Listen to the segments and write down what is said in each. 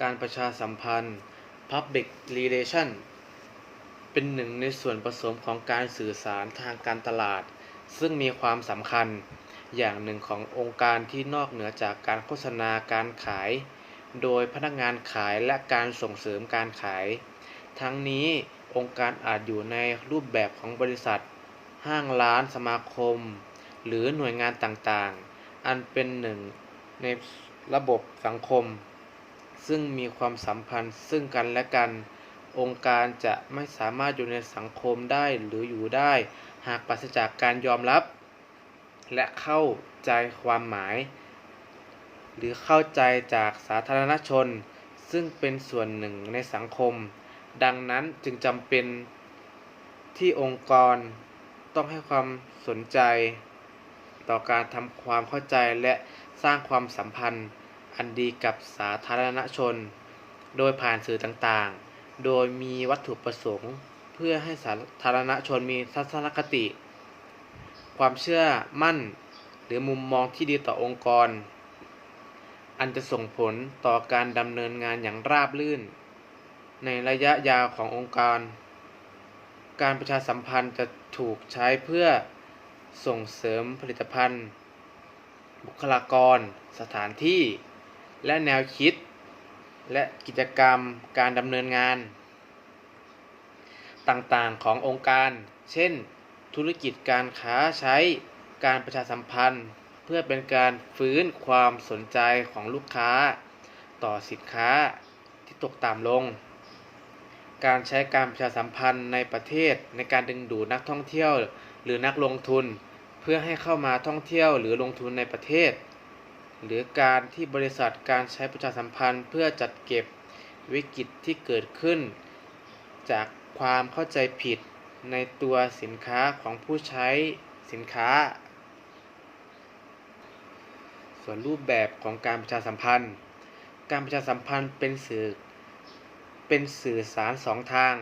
การประชาสัมพันธ์ Public Relation เป็นหนึ่งในส่วนผสมของการสื่อสารทางการตลาด ซึ่งมีความสำคัญอย่างหนึ่งขององค์การที่นอกเหนือจากการโฆษณาการขาย โดยพนักงานขายและการส่งเสริมการขาย ทั้งนี้องค์การอาจอยู่ในรูปแบบของบริษัท ห้างร้านสมาคม หรือหน่วยงานต่างๆ อันเป็นหนึ่งในระบบสังคม ซึ่งมีความสัมพันธ์ซึ่งกันและกัน องค์การจะไม่สามารถอยู่ในสังคมได้หรืออยู่ได้ หากปราศจากการยอมรับ และเข้าใจความหมาย หรือเข้าใจจากสาธารณชน ซึ่งเป็นส่วนหนึ่งในสังคม ดังนั้นจึงจำเป็นที่องค์กรต้องให้ความสนใจ ต่อการทำความเข้าใจและสร้างความสัมพันธ์ อันดีกับสาธารณชน โดยผ่านสื่อต่างๆ โดยมีวัตถุประสงค์ เพื่อให้สาธารณชนมีทัศนคติ ความเชื่อมั่น หรือมุมมองที่ดีต่อองค์กร อันจะส่งผลต่อการดำเนินงานอย่างราบรื่น ในระยะยาวขององค์การ การประชาสัมพันธ์จะถูกใช้เพื่อส่งเสริมผลิตภัณฑ์ บุคลากร สถานที่ และแนวคิด และกิจกรรมการดำเนินงาน ต่างๆขององค์การ เช่น ธุรกิจการค้าใช้การประชาสัมพันธ์ เพื่อเป็นการฟื้นความสนใจของลูกค้า ต่อสินค้าที่ตกต่ำลง การใช้การประชาสัมพันธ์ในประเทศในการดึงดูดนักท่องเที่ยว หรือนักลงทุน เพื่อให้เข้ามาท่องเที่ยวหรือลงทุนในประเทศ หรือการที่บริษัทการใช้ประชาสัมพันธ์ เพื่อจัดเก็บวิกฤตที่เกิดขึ้น จากความเข้าใจผิดในตัวสินค้าของผู้ใช้สินค้า ส่วนรูปแบบของการประชาสัมพันธ์ การประชาสัมพันธ์เป็นสื่อเป็นสื่อสารสองทาง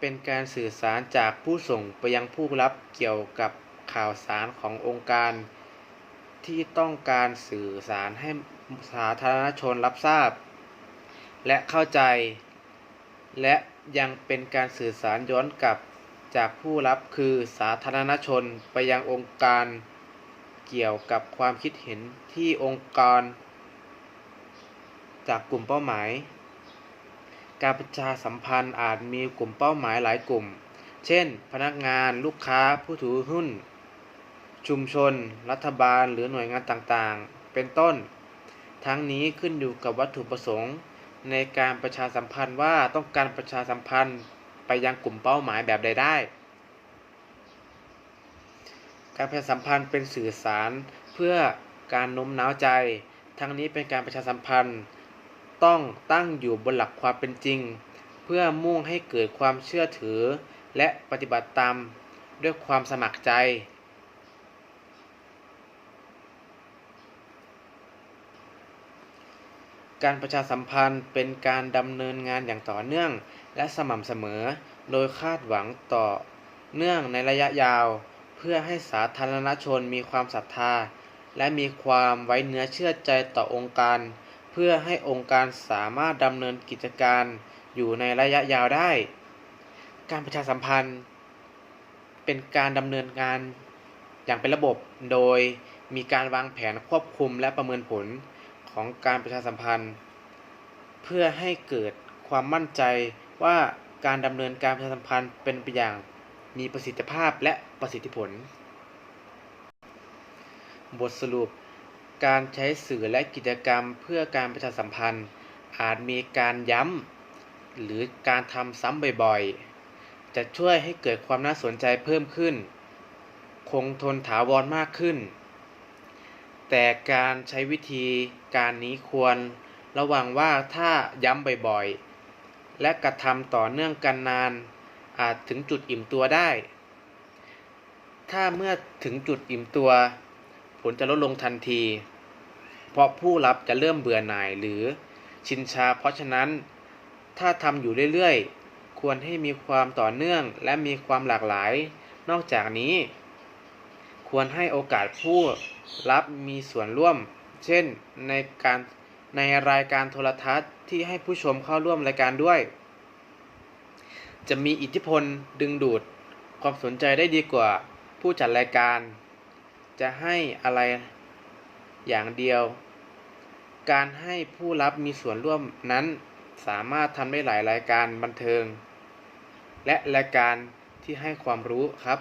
เป็นการสื่อสารจากผู้ส่งไปยังผู้รับเกี่ยวกับข่าวสารขององค์การ ที่ต้องการสื่อสารให้สาธารณชนรับทราบ และเข้าใจ และยังเป็นการสื่อสารย้อนกลับจากผู้รับคือสาธารณชนไปยังองค์การเกี่ยวกับความคิดเห็นที่องค์กร จากกลุ่มเป้าหมาย การประชาสัมพันธ์อาจมีกลุ่มเป้าหมายหลายกลุ่ม เช่น พนักงานลูกค้าผู้ถือหุ้น ชุมชน รัฐบาลหรือหน่วยงานต่างๆ เป็นต้น ทั้งนี้ขึ้นอยู่กับวัตถุประสงค์ ในการประชาสัมพันธ์ว่าต้องการประชาสัมพันธ์ไปยังกลุ่มเป้าหมายแบบใดได้ การประชาสัมพันธ์เป็นสื่อสารเพื่อการโน้มน้าวใจ ทั้งนี้เป็นการประชาสัมพันธ์ ต้องตั้งอยู่บนหลักความเป็นจริง เพื่อมุ่งให้เกิดความเชื่อถือ และปฏิบัติตามด้วยความสมัครใจ การประชาสัมพันธ์เป็นการดำเนินงานอย่างต่อเนื่องและสม่ำเสมอ โดยคาดหวังต่อเนื่องในระยะยาว เพื่อให้สาธารณชนมีความศรัทธา และมีความไว้เนื้อเชื่อใจต่อองค์การ เพื่อให้องค์การสามารถดำเนินกิจการอยู่ในระยะยาวได้ การประชาสัมพันธ์ เป็นการดำเนินงานอย่างเป็นระบบ โดยมีการวางแผนควบคุมและประเมินผล ของการประชาสัมพันธ์ เพื่อให้เกิดความมั่นใจว่าการดำเนินการประชาสัมพันธ์เป็นไปอย่างมีประสิทธิภาพและประสิทธิผล บทสรุป การใช้สื่อและกิจกรรมเพื่อการประชาสัมพันธ์ อาจมีการย้ำหรือการทำซ้ำบ่อยๆ จะช่วยให้เกิดความน่าสนใจเพิ่มขึ้น คงทนถาวรมากขึ้น แต่การใช้วิธีการนี้ควรระวังว่าถ้าย้ำบ่อยๆ และกระทำต่อเนื่องกันนาน อาจถึงจุดอิ่มตัวได้ ถ้าเมื่อถึงจุดอิ่มตัว ผลจะลดลงทันที เพราะผู้รับจะเริ่มเบื่อหน่ายหรือชินชา เพราะฉะนั้น ถ้าทำอยู่เรื่อยๆ ควรให้มีความต่อเนื่องและมีความหลากหลาย นอกจากนี้ ควรให้โอกาสผู้รับมีส่วนร่วม เช่นในการในรายการโทรทัศน์ที่ให้ผู้ชมเข้าร่วมรายการด้วย จะมีอิทธิพลดึงดูดความสนใจได้ดีกว่าผู้จัดรายการ จะให้อะไรอย่างเดียว การให้ผู้รับมีส่วนร่วมนั้นสามารถทำได้หลายรายการบันเทิง และรายการที่ให้ความรู้ครับ